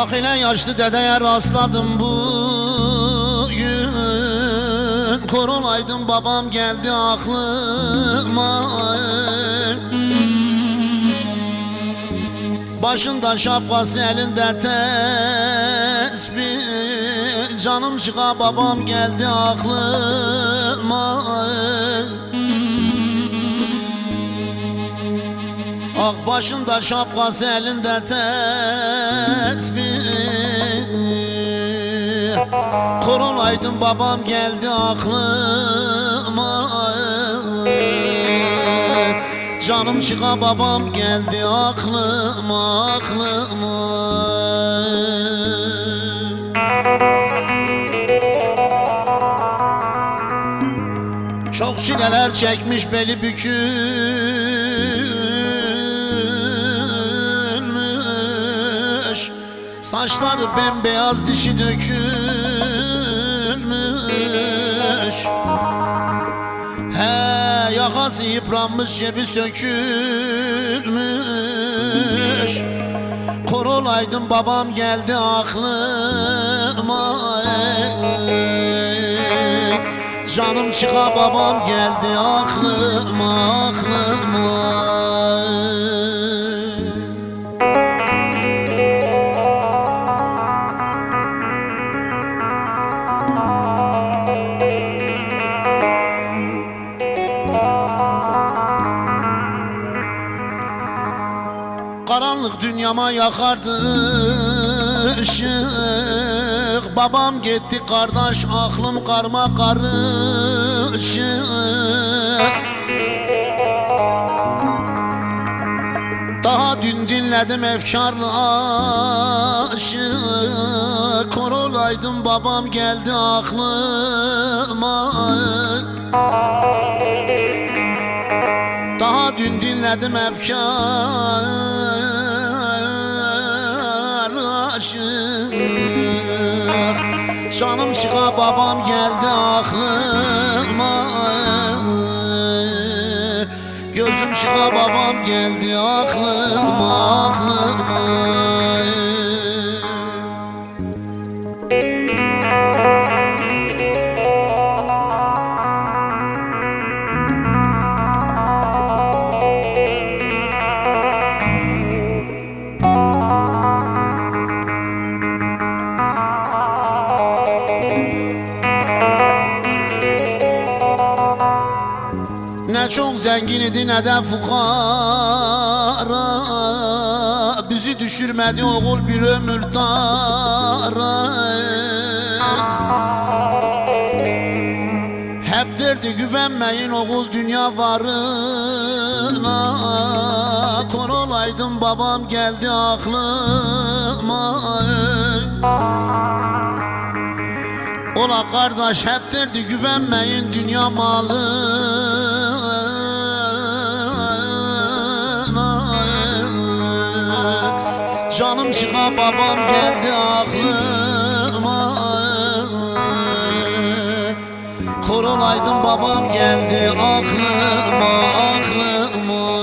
Ah ile yaşlı dedeye rastladım bugün Korulaydım babam geldi aklıma. Başında şapkası elinde tesbih. Canım çıka babam geldi aklıma. Ah başında şapkası elinde tesbih Korulaydım babam geldi aklıma. Canım çıka babam geldi aklıma aklıma. Çok çileler çekmiş beli bükülmüş Saçları bembeyaz dişi dökülmüş. He yakası yıpranmış cebi sökülmüş. Korolaydım babam geldi aklıma. Canım çıka babam geldi aklıma aklıma Karanlık dünyama yakardı ışık. Babam gitti kardeş aklım karma karışık. Daha dün dinledim efkarlı aşık. Korolaydım babam geldi aklıma. Daha dün dinledim efkar Canım çıka babam geldi aklıma. Gözüm çıka babam geldi aklıma aklıma Ne çok zengin idi ne de fukara. Bizi düşürmedi oğul bir ömür dara. Hep derdi güvenmeyin oğul dünya varına. Korolaydım babam geldi aklıma. Ola kardeş hep derdi güvenmeyin dünya malına çıka babam geldi aklıma. Korolaydım babam geldi aklıma aklıma